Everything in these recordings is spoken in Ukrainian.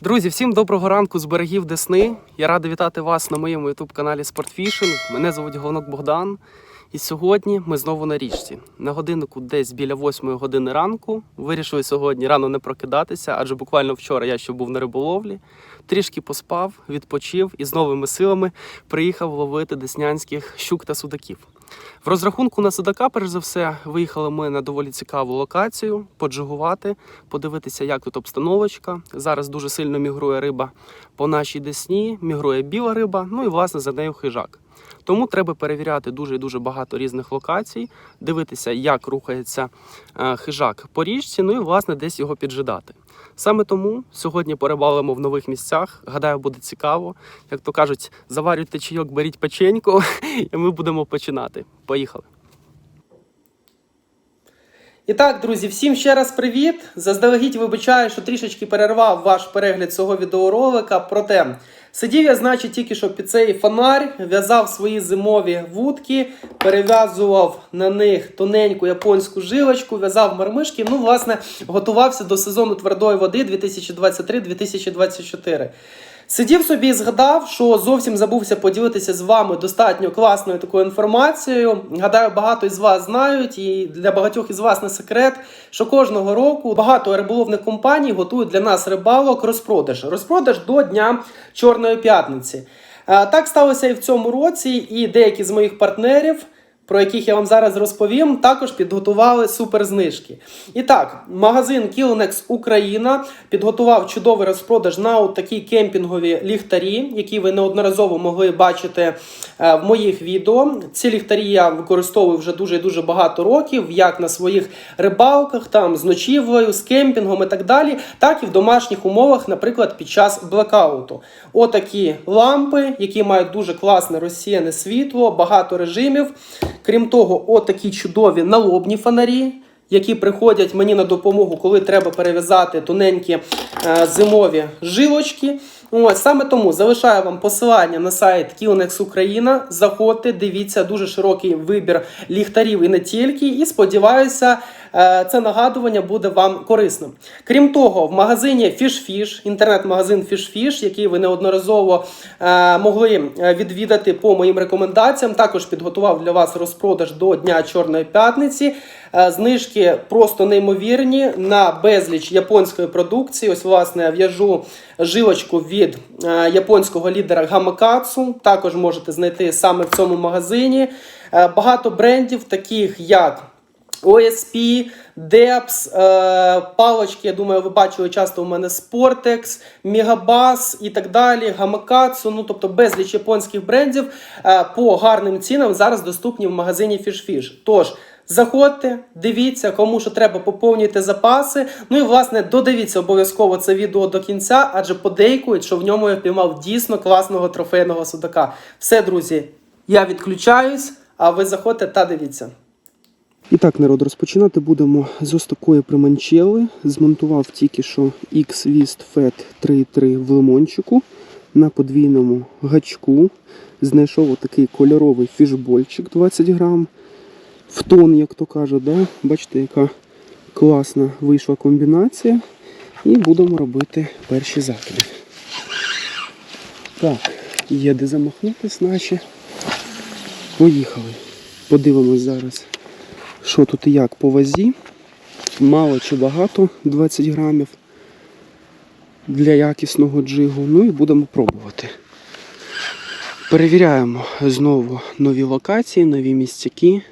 Друзі, всім доброго ранку з берегів Десни. Я радий вітати вас на моєму youtube каналі Спортфішинг. Мене звуть Головнок Богдан. І сьогодні ми знову на річці. На годиннику десь біля 8 години ранку. Вирішили сьогодні рано не прокидатися, адже буквально вчора я ще був на риболовлі. Трішки поспав, відпочив і з новими силами приїхав ловити деснянських щук та судаків. В розрахунку на судака, перш за все, виїхали ми на доволі цікаву локацію, поджигувати, подивитися, як тут обстановочка. Зараз дуже сильно мігрує риба по нашій десні, мігрує біла риба, ну і власне за нею хижак. Тому треба перевіряти дуже і дуже багато різних локацій, дивитися, як рухається е, хижак по річці, ну і власне десь його піджидати. Саме тому сьогодні порибалимо в нових місцях. Гадаю, буде цікаво. Як то кажуть, заварюйте чайок, беріть печеньку, і ми будемо починати. Поїхали. І так, друзі, всім ще раз привіт. Заздалегідь вибачаю, що трішечки перервав ваш перегляд цього відеоролика. Проте сидів я, значить, тільки що під цей фонарь, в'язав свої зимові вудки, перев'язував на них тоненьку японську жилочку, в'язав мармишки. Ну, власне, готувався до сезону твердої води 2023-2024. Сидів собі і згадав, що зовсім забувся поділитися з вами достатньо класною такою інформацією. Гадаю, багато із вас знають, і для багатьох із вас не секрет, що кожного року багато риболовних компаній готують для нас рибалок розпродаж. Розпродаж до Дня Чорної п'ятниці. Е, Так сталося і в цьому році, і деякі з моїх партнерів про яких я вам зараз розповім, також підготували суперзнижки. І так, магазин Killenex Україна підготував чудовий розпродаж на такі кемпінгові ліхтарі, які ви неодноразово могли бачити е, в моїх відео. Ці ліхтарі я використовую вже дуже дуже багато років, як на своїх рибалках, там з ночівлею, з кемпінгом і так далі, так і в домашніх умовах, наприклад, під час блекауту. Отакі лампи, які мають дуже класне розсіяне світло, багато режимів. Крім того, отакі чудові налобні фонарі, які приходять мені на допомогу, коли треба перев'язати тоненькі е, зимові жилочки. Ось саме тому залишаю вам посилання на сайт Killenex Україна. Заходьте, дивіться дуже широкий вибір ліхтарів і не тільки. І сподіваюся, е, це нагадування буде вам корисним. Крім того, в магазині FishFish, інтернет-магазин FishFish, який ви неодноразово е, могли е, відвідати по моїм рекомендаціям, також підготував для вас розпродаж до Дня Чорної п'ятниці. Знижки просто неймовірні на безліч японської продукції. Ось, власне, в'яжу жилочку від е, японського лідера Гамакацу. Також можете знайти саме в цьому магазині. Е, Багато брендів, таких як. OSP, е, палочки, я думаю, ви бачили часто у мене Sportex, Megabus і так далі, Gamakatsu, ну тобто безліч японських брендів е, по гарним цінам зараз доступні в магазині FishFish. Тож, заходьте, дивіться, кому що треба, поповнюйте запаси. Ну і власне додивіться обов'язково це відео до кінця, адже подейкують, що в ньому я впіймав дійсно класного трофейного судака. Все, друзі, я відключаюсь, а ви заходьте та дивіться. І так, народ, розпочинати будемо з ось такої приманчели. Змонтував тільки що X-Wist FET 3.3 в лимончику на подвійному гачку. Знайшов отакий кольоровий фішбольчик 20 грам. В тон, як то кажуть, да? бачите, яка класна вийшла комбінація. І будемо робити перші закиди. Так, є де замахнутись наші. Поїхали. Подивимось зараз що тут і як по вазі. Мало чи багато 20 грамів для якісного джигу. Ну і будемо пробувати. Перевіряємо знову нові локації, нові місцяки.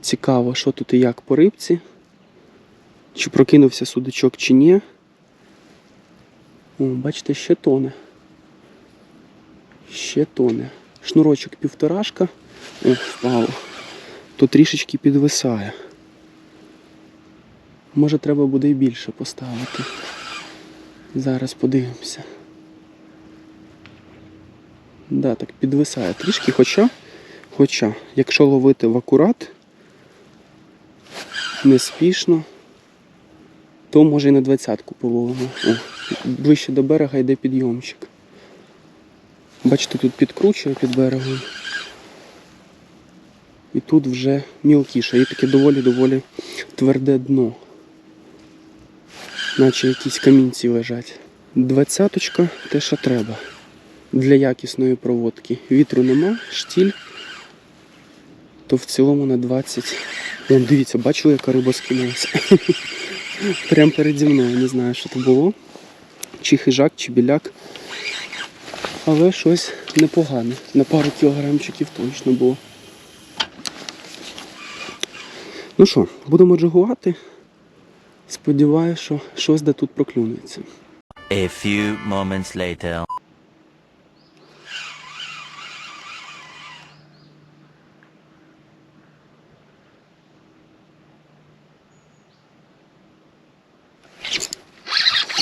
Цікаво, що тут і як по рибці. Чи прокинувся судачок, чи ні. О, бачите, ще тоне. Ще тоне. Шнурочок півторашка. О, впало то трішечки підвисає. Може треба буде і більше поставити. Зараз подивимося. Да, так підвисає трішки, хоча, хоча, якщо ловити в акурат, неспішно, то може і на двадцятку половимо. О, ближче до берега йде підйомчик. Бачите, тут підкручує під берегом. І тут вже мілкіше, і таке доволі-доволі тверде дно. Наче якісь камінці лежать. Двадцяточка що треба для якісної проводки. Вітру нема, штіль, то в цілому на 20. Вон, дивіться, бачили, яка риба скинулася. Прямо переді мною, не знаю, що це було. Чи хижак, чи біляк. Але щось непогане. На пару кілограмчиків точно було. Ну що, будемо джигувати. Сподіваюся, що щось де тут проклюнеться. A few moments later.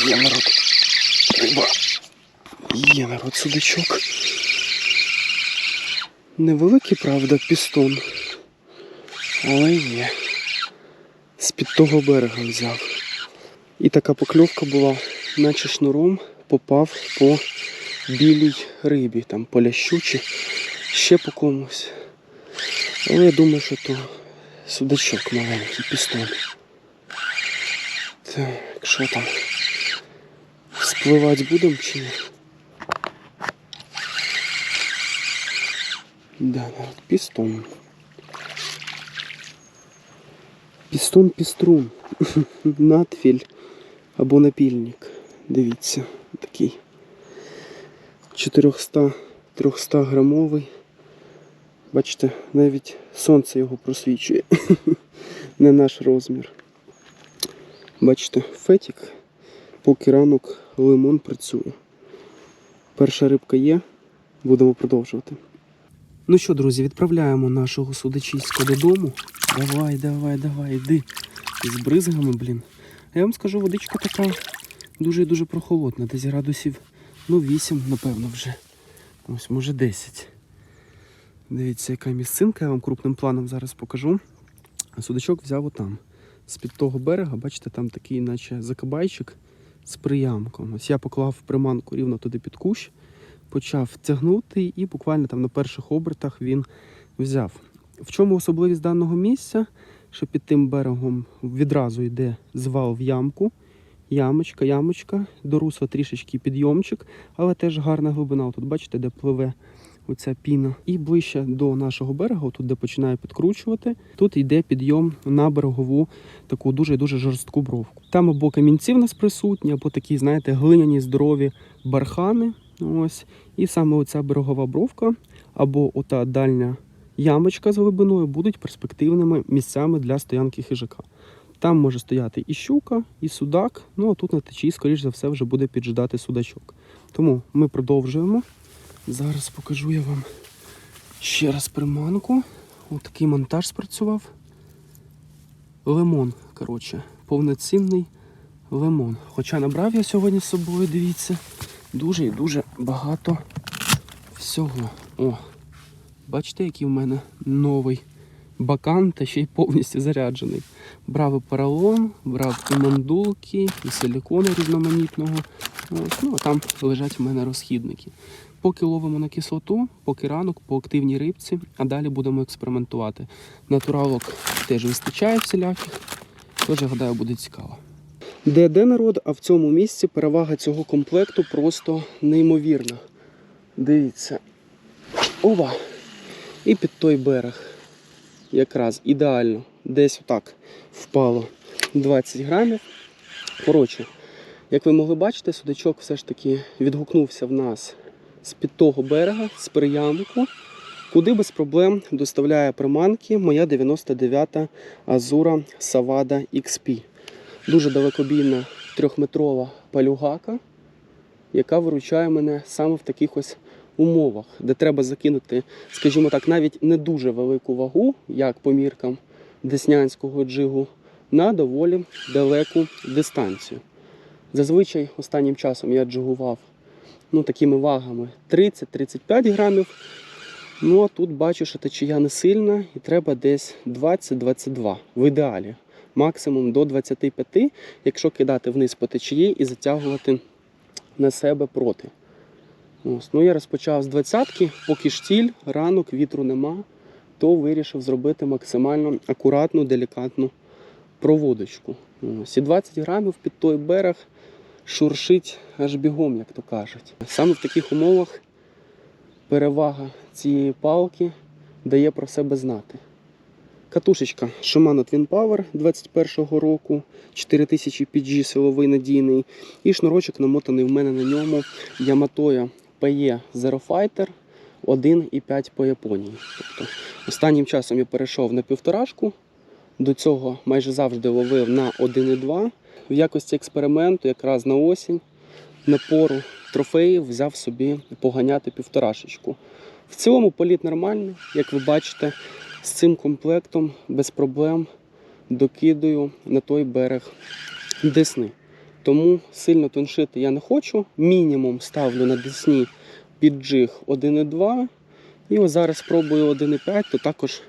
Є народ. Риба. Є народ судачок. Невеликий, правда, пістон. Але є. З-під того берега взяв. І така покльовка була, наче шнуром попав по білій рибі, там по лящу чи ще по комусь. Але я думаю, що то судачок маленький, пістон. Так, що там? Спливати будемо чи ні? Да, народ, пістон. Пістон піструн. Надфіль або напільник. Дивіться, такий. 400 300 грамовий. Бачите, навіть сонце його просвічує. Не наш розмір. Бачите, фетік, поки ранок лимон працює. Перша рибка є, будемо продовжувати. Ну що, друзі, відправляємо нашого судачиська додому. Давай, давай, давай, йди. З бризгами, блін. Я вам скажу, водичка така дуже і дуже прохолодна. Десь градусів, ну, 8, напевно, вже. Ось, може 10. Дивіться, яка місцинка, я вам крупним планом зараз покажу. А судачок взяв отам. З-під того берега, бачите, там такий, наче закабайчик з приямком. Ось я поклав приманку рівно туди під кущ, почав тягнути, і буквально там на перших обертах він взяв. В чому особливість даного місця? Що під тим берегом відразу йде звал в ямку. Ямочка, ямочка, до русла трішечки підйомчик, але теж гарна глибина. Тут бачите, де пливе оця піна. І ближче до нашого берега, тут де починає підкручувати, тут йде підйом на берегову таку дуже дуже жорстку бровку. Там або камінці в нас присутні, або такі, знаєте, глиняні здорові бархани. Ось. І саме оця берегова бровка, або ота дальня ямочка з глибиною будуть перспективними місцями для стоянки хижака. Там може стояти і щука, і судак. Ну а тут на течії, скоріш за все, вже буде піджидати судачок. Тому ми продовжуємо. Зараз покажу я вам ще раз приманку. Ось такий монтаж спрацював. Лимон, коротше, повноцінний лимон. Хоча набрав я сьогодні з собою, дивіться, дуже і дуже багато всього. О, бачите, який в мене новий бакан та ще й повністю заряджений. Брав і поролон, брав і мандулки, і силікону різноманітного. Ну, а там лежать в мене розхідники. Поки ловимо на кислоту, поки ранок, по активній рибці, а далі будемо експериментувати. Натуралок теж вистачає всіляких, тож я гадаю, буде цікаво. Де де народ, а в цьому місці перевага цього комплекту просто неймовірна. Дивіться. Ова! І під той берег. Якраз ідеально. Десь отак впало 20 грамів. Коротше, як ви могли бачити, судачок все ж таки відгукнувся в нас з-під того берега, з приямку, куди без проблем доставляє приманки моя 99-та Азура Savada XP. Дуже далекобійна трьохметрова палюгака, яка виручає мене саме в таких ось умовах, де треба закинути, скажімо так, навіть не дуже велику вагу, як по міркам деснянського джигу, на доволі далеку дистанцію. Зазвичай останнім часом я джигував ну, такими вагами 30-35 грамів. Ну а тут бачу, що течія не сильна і треба десь 20-22 в ідеалі. Максимум до 25, якщо кидати вниз по течії і затягувати на себе проти. Ось. Ну, я розпочав з 20-ки, поки штіль, ранок, вітру нема, то вирішив зробити максимально акуратну, делікатну проводочку. Ось. І 20 грамів під той берег шуршить аж бігом, як то кажуть. Саме в таких умовах перевага цієї палки дає про себе знати. Катушечка Shimano Twin Power 21-го року, 4000 PG силовий надійний. І шнурочок намотаний в мене на ньому Yamato PE Zero Fighter 1,5 по Японії. Тобто останнім часом я перейшов на півторашку. До цього майже завжди ловив на 1,2. В якості експерименту, якраз на осінь, на пору трофеїв взяв собі поганяти півторашечку. В цілому політ нормальний, як ви бачите, з цим комплектом без проблем докидаю на той берег Десни. Тому сильно тоншити я не хочу. Мінімум ставлю на Десні під джиг 1,2. І ось зараз спробую 1,5, то також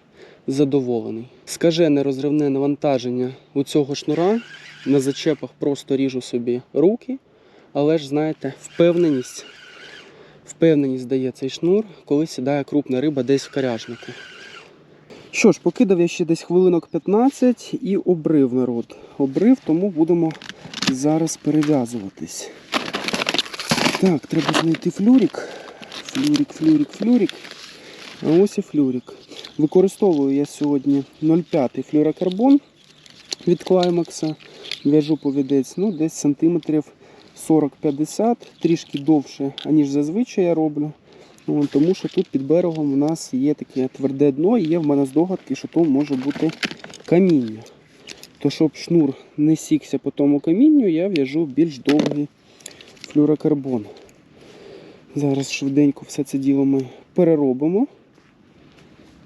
задоволений. Скажене розривне навантаження у цього шнура. На зачепах просто ріжу собі руки. Але ж знаєте, впевненість, впевненість дає цей шнур, коли сідає крупна риба десь в каряжнику. Що ж, покидав я ще десь хвилинок 15 і обрив народ. Обрив, тому будемо зараз перев'язуватись. Так, треба знайти флюрик. Флюрик, флюрик, флюрик. А ось і флюрик. Використовую я сьогодні 0,5 флюрокарбон від Клаймакса. В'яжу повідець ну, десь сантиметрів 40-50, трішки довше, аніж зазвичай я роблю. Тому що тут під берегом у нас є таке тверде дно і є в мене здогадки, що то може бути каміння. То щоб шнур не сікся по тому камінню, я в'яжу більш довгий флюрокарбон. Зараз швиденько все це діло ми переробимо,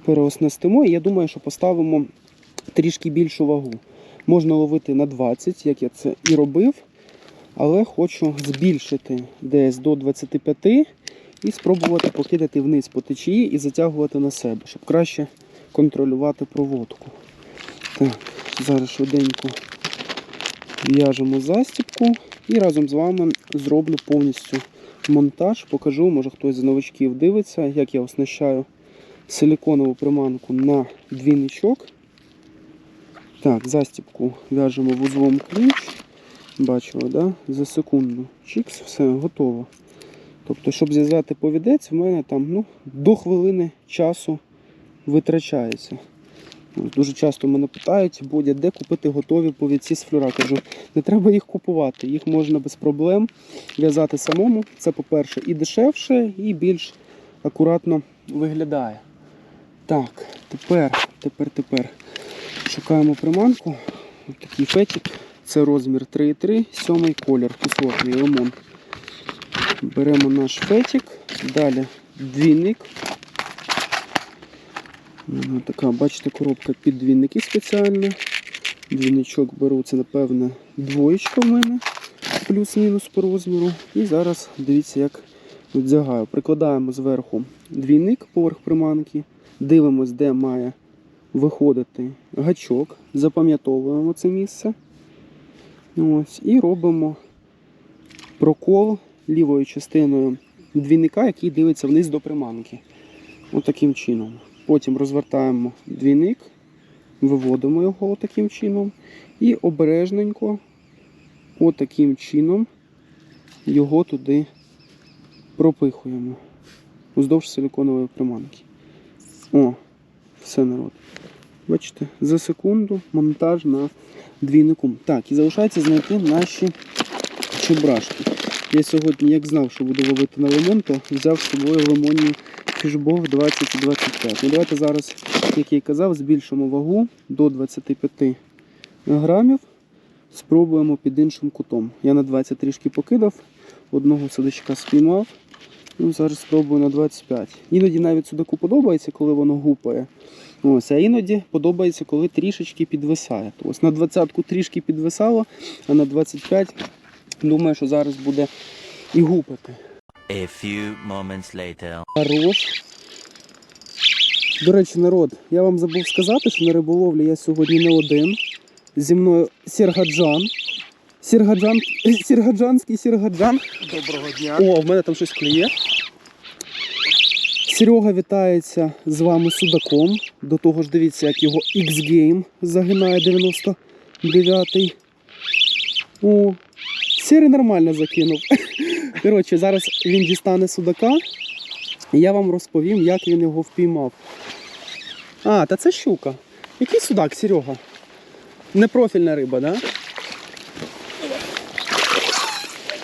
переоснастимо і я думаю, що поставимо трішки більшу вагу. Можна ловити на 20, як я це і робив, але хочу збільшити десь до 25 і спробувати покидати вниз по течії і затягувати на себе, щоб краще контролювати проводку. Так, зараз швиденько в'яжемо застібку і разом з вами зроблю повністю монтаж. Покажу, може хтось з новачків дивиться, як я оснащаю силіконову приманку на двійничок. Так, застібку в'яжемо вузлом ключ. Бачили, да? за секунду. Чікс, все, готово. Тобто, щоб зв'язати повідець, в мене там ну, до хвилини часу витрачається. Дуже часто мене питають, Бодя, де купити готові повідці з флюра. Кажу, не треба їх купувати, їх можна без проблем в'язати самому. Це, по-перше, і дешевше, і більш акуратно виглядає. Так, тепер, тепер, тепер шукаємо приманку. Ось такий фетик. Це розмір 3,3, сьомий колір, кислотний лимон. Беремо наш фетик, далі двійник. Така, бачите, коробка під двійники спеціальна. Двійничок беру, це напевне двоєчка в мене, плюс-мінус по розміру. І зараз дивіться, як відзягаю. Прикладаємо зверху двійник поверх приманки, дивимось, де має виходити гачок, запам'ятовуємо це місце. Ось, і робимо прокол лівою частиною двійника, який дивиться вниз до приманки. Отаким чином. Потім розвертаємо двійник, виводимо його таким чином. І обережненько, отаким чином, його туди пропихуємо уздовж силиконової приманки. О, все народ. Бачите, за секунду монтаж на двійнику. Так, і залишається знайти наші чебрашки. Я сьогодні, як знав, що буду ловити на лимон, взяв з собою лимонні фішбол 20-25. Ну, давайте зараз, як я і казав, збільшимо вагу до 25 грамів. Спробуємо під іншим кутом. Я на 20 трішки покидав, одного судачка спіймав. Ну, зараз спробую на 25. Іноді навіть судаку подобається, коли воно гупає. Ось, а іноді подобається, коли трішечки підвисає. То ось на 20-ку трішки підвисало, а на 25 думаю, що зараз буде і гупати. A few moments later. Хорош. До речі, народ, я вам забув сказати, що на риболовлі я сьогодні не один. Зі мною Сіргаджан. Сіргаджан. Сіргаджанський Сіргаджан. Доброго дня. О, в мене там щось клює. Серега вітається з вами судаком. До того ж, дивіться, як його X-Game загинає 99-й. О, Сірий нормально закинув. Коротше, зараз він дістане судака, і я вам розповім, як він його впіймав. А, та це щука. Який судак, Серега? Непрофільна риба, да?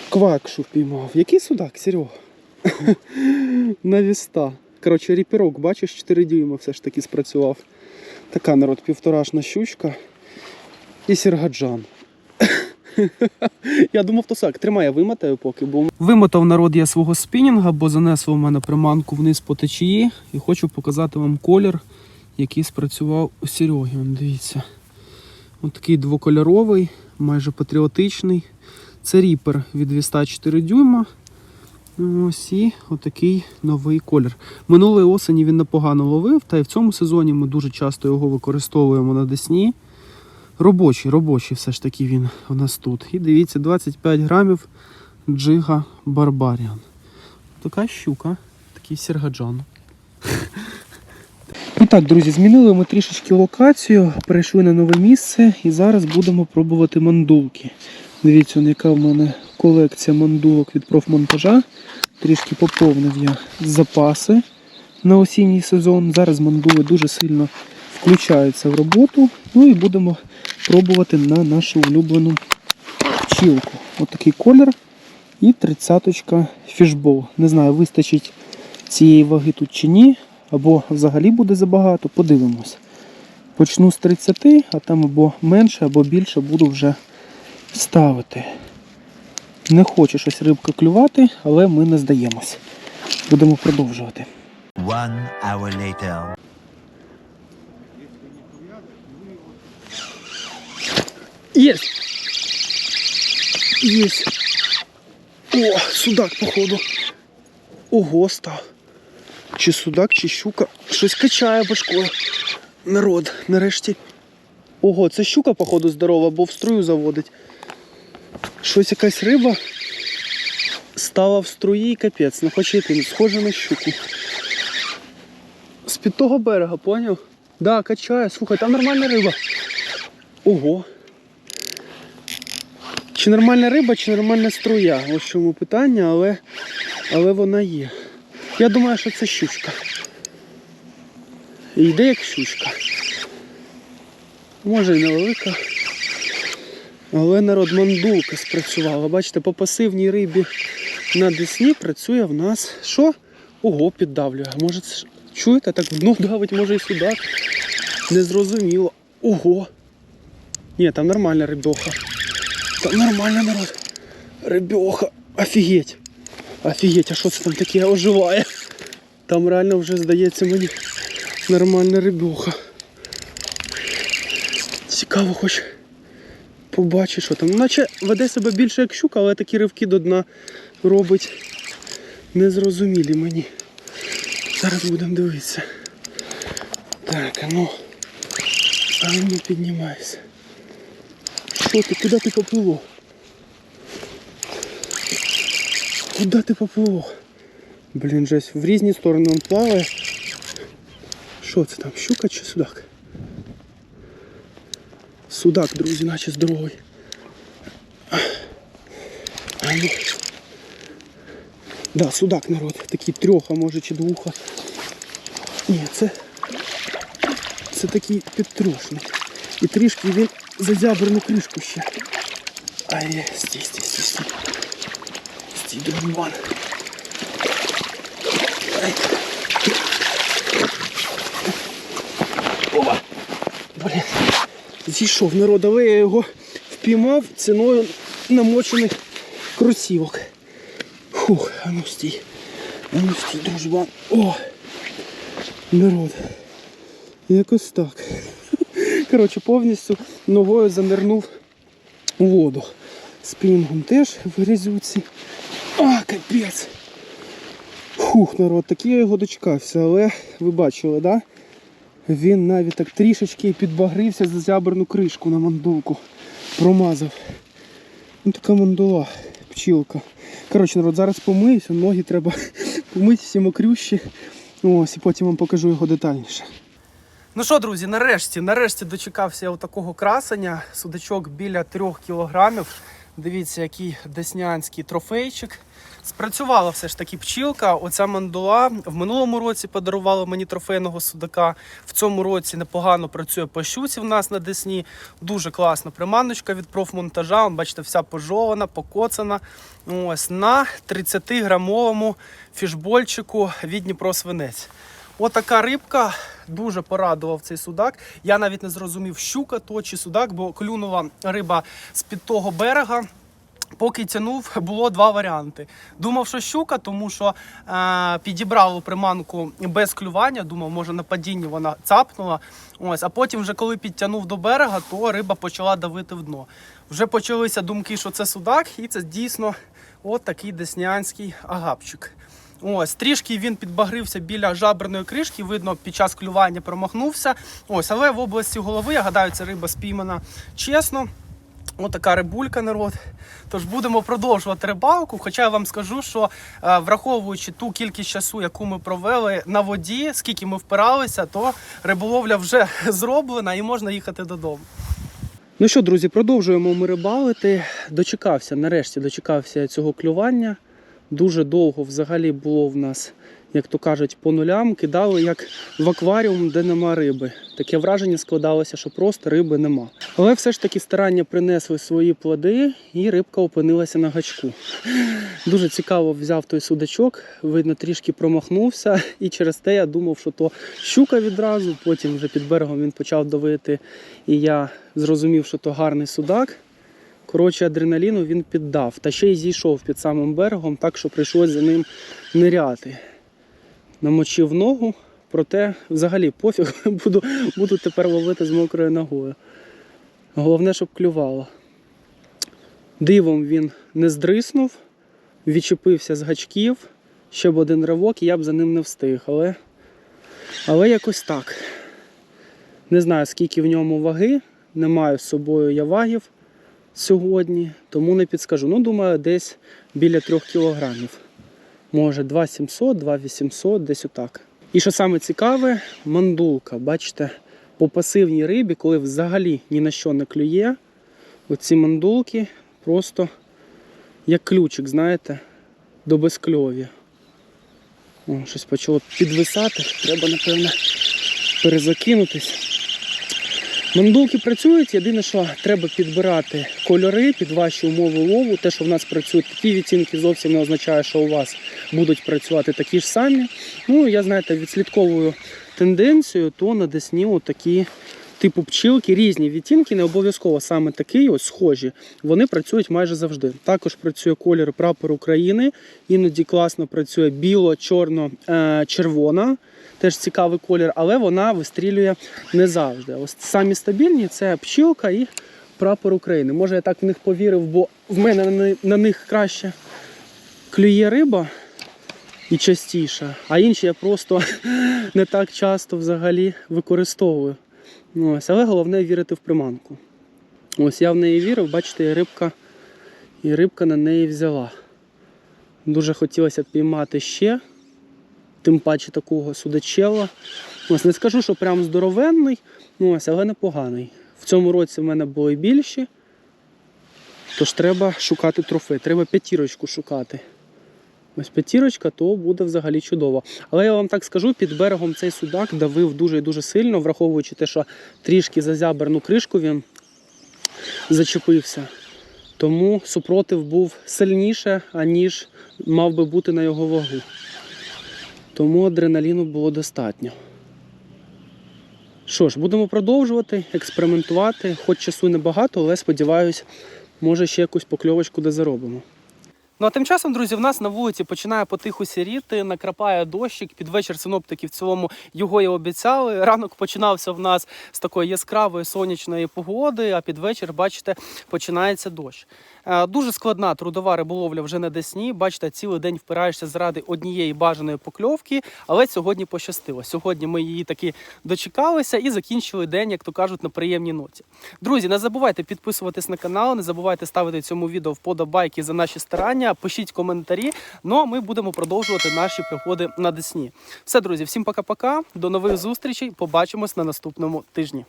Квакшу впіймав. Який судак, Серега? На віста. Коротше, ріпірок, бачиш, 4 дюйма все ж таки спрацював. Така народ, півторашна щучка і сіргаджан. Я думав, то сак. Тримай, я вимотаю поки, бо вимотав народ я свого спінінга, бо занесло в мене приманку вниз по течії. І хочу показати вам колір, який спрацював у Сереги. Дивіться. Ось такий двокольоровий, майже патріотичний. Це ріпер від віста 4 дюйма. Ось і отакий новий колір. Минулої осені він непогано ловив, та й в цьому сезоні ми дуже часто його використовуємо на Десні. Робочий, робочий все ж таки він у нас тут. І дивіться, 25 грамів джига Барбаріан. Така щука, такий сергаджан. І так, друзі, змінили ми трішечки локацію, перейшли на нове місце і зараз будемо пробувати мандулки. Дивіться, яка в мене колекція мандулок від профмонтажа. Трішки поповнив я запаси на осінній сезон. Зараз мандули дуже сильно включаються в роботу. Ну і будемо пробувати на нашу улюблену пчілку. Ось такий колір і тридцяточка фішбол. Не знаю, вистачить цієї ваги тут чи ні, або взагалі буде забагато, подивимось. Почну з 30, а там або менше, або більше буду вже ставити. Не хоче щось рибка клювати, але ми не здаємось. Будемо продовжувати. One hour later. Есть! Есть! О, судак, походу. Ого, став. Чи судак, чи щука. Щось качає башкою. Народ, нарешті. Ого, це щука, походу, здорова, бо в струю заводить. Щось якась риба стала в струї і капець. Ну хоч яким, схоже на щуку. З-під того берега, поняв? Да, качає. Слухай, там нормальна риба. Ого. Чи нормальна риба, чи нормальна струя? Ось чому питання, але, але вона є. Я думаю, що це щучка. Йде як щучка. Може і невелика. Але народ мандулка спрацювала. Бачите, по пасивній рибі на Десні працює в нас що? Ого, піддавлює. Може це чуєте, так дно давить, може і судак. Незрозуміло. Ого. Ні, там нормальна рибьоха. Там нормально народ. Рибьоха. Офігеть. Офігеть, а що це там таке оживає? Там реально вже здається мені нормальна рибьоха. Цікаво хоч побачити, що там. Наче веде себе більше як щука, але такі ривки до дна робить незрозумілі мені. Зараз будемо дивитися. Так, а ну. А ну піднімайся. Що ти? Куди ти поплило? Куди ти поплило? Блін, жесть, в різні сторони він плаває. Що це там? Щука чи судак? Судак, друзі, наче здоровий. А ну. Да, судак народ. Такий трьох, а може чи двуха. Ні, це. Це такий підтрьошний. І трішки він зазябрину кришку ще. Ай, стій, стій, стій, стій. Стій, дружбан. Опа. Блін. Зійшов народ, але я його впіймав ціною намочених кросівок. Фух, а ну стій. А ну стій, дружбан. О! Народ. Якось так. Коротше, повністю ногою занирнув у воду. Спінгом теж в грязюці. А, капець. Фух, народ, такий я його дочекався, але ви бачили, да? Він навіть так трішечки підбагрився за зябрану кришку на мандулку. Промазав. Ну така мандула, пчілка. Коротше, народ, зараз помиюся, ноги треба помити всі мокрющі. Ось, і потім вам покажу його детальніше. Ну що, друзі, нарешті, нарешті дочекався я такого красення. Судачок біля 3 кілограмів. Дивіться, який деснянський трофейчик. Спрацювала все ж таки пчілка. Оця мандула в минулому році подарувала мені трофейного судака. В цьому році непогано працює по щуці в нас на Десні. Дуже класна приманочка від профмонтажа. Он, бачите, вся пожована, покоцана. Ось на 30-грамовому фішбольчику від Дніпро Свинець. Отака рибка дуже порадував цей судак. Я навіть не зрозумів, щука то чи судак, бо клюнула риба з-під того берега. Поки тянув, було два варіанти. Думав, що щука, тому що е, підібрав приманку без клювання. Думав, може на падінні вона цапнула. Ось, а потім, вже коли підтягнув до берега, то риба почала давити в дно. Вже почалися думки, що це судак, і це дійсно от такий деснянський агапчик. Ось, трішки він підбагрився біля жаберної кришки, видно, під час клювання промахнувся. Ось, але в області голови, я гадаю, ця риба спіймана чесно. Отака рибулька, народ. Тож будемо продовжувати рибалку. Хоча я вам скажу, що е, враховуючи ту кількість часу, яку ми провели на воді, скільки ми впиралися, то риболовля вже зроблена і можна їхати додому. Ну що, друзі, продовжуємо ми рибалити. Дочекався, нарешті дочекався цього клювання. Дуже довго взагалі було в нас, як то кажуть, по нулям. Кидали як в акваріум, де нема риби. Таке враження складалося, що просто риби нема. Але все ж таки старання принесли свої плоди, і рибка опинилася на гачку. Дуже цікаво взяв той судачок, видно, трішки промахнувся, і через те я думав, що то щука відразу. Потім вже під берегом він почав давити, і я зрозумів, що то гарний судак. Коротше, адреналіну він піддав. Та ще й зійшов під самим берегом, так що прийшлось за ним ниряти. Намочив ногу, проте взагалі пофіг, буду, буду тепер ловити з мокрою ногою. Головне, щоб клювало. Дивом він не здриснув, відчепився з гачків, ще б один ривок, і я б за ним не встиг. Але, але якось так. Не знаю, скільки в ньому ваги, не маю з собою я вагів сьогодні, тому не підскажу. Ну, думаю, десь біля 3 кілограмів. Може 2700, 2800, десь отак. І що саме цікаве, мандулка. Бачите, по пасивній рибі, коли взагалі ні на що не клює, оці мандулки просто як ключик, знаєте, до безкльові. О, щось почало підвисати, треба, напевно, перезакинутись. Мандулки працюють, єдине, що треба підбирати кольори під ваші умови лову. Те, що в нас працюють такі відцінки, зовсім не означає, що у вас будуть працювати такі ж самі. Ну, я знаєте, відслідковую тенденцію, то на Десні такі типу пчілки, різні відтінки, не обов'язково саме такі, ось схожі. Вони працюють майже завжди. Також працює колір прапор України, іноді класно працює біло-чорно-червона. Теж цікавий колір, але вона вистрілює не завжди. Ось самі стабільні це пчілка і прапор України. Може, я так в них повірив, бо в мене на них краще клює риба і частіше, а інші я просто не так часто взагалі використовую. Ось, але головне вірити в приманку. Ось я в неї вірив, бачите, і рибка, і рибка на неї взяла. Дуже хотілося піймати ще тим паче такого судачела. Ось не скажу, що прям здоровенний, ну ось, але непоганий. В цьому році в мене були більші, тож треба шукати трофей, треба п'ятірочку шукати. Ось п'ятірочка, то буде взагалі чудово. Але я вам так скажу, під берегом цей судак давив дуже і дуже сильно, враховуючи те, що трішки за зяберну кришку він зачепився. Тому супротив був сильніше, аніж мав би бути на його вагу. Тому адреналіну було достатньо. Що ж, будемо продовжувати, експериментувати. Хоч часу небагато, але сподіваюся, може ще якусь покльовочку де заробимо. Ну а тим часом, друзі, в нас на вулиці починає потиху сіріти, накрапає дощик. Під вечір синоптики в цілому його і обіцяли. Ранок починався в нас з такої яскравої сонячної погоди, а під вечір, бачите, починається дощ. Е, Дуже складна трудова риболовля вже на Десні. Бачите, цілий день впираєшся заради однієї бажаної покльовки, але сьогодні пощастило. Сьогодні ми її таки дочекалися і закінчили день, як то кажуть, на приємній ноті. Друзі, не забувайте підписуватись на канал, не забувайте ставити цьому відео вподобайки за наші старання, пишіть коментарі. Ну а ми будемо продовжувати наші пригоди на Десні. Все, друзі, всім пока-пока. До нових зустрічей. Побачимось на наступному тижні.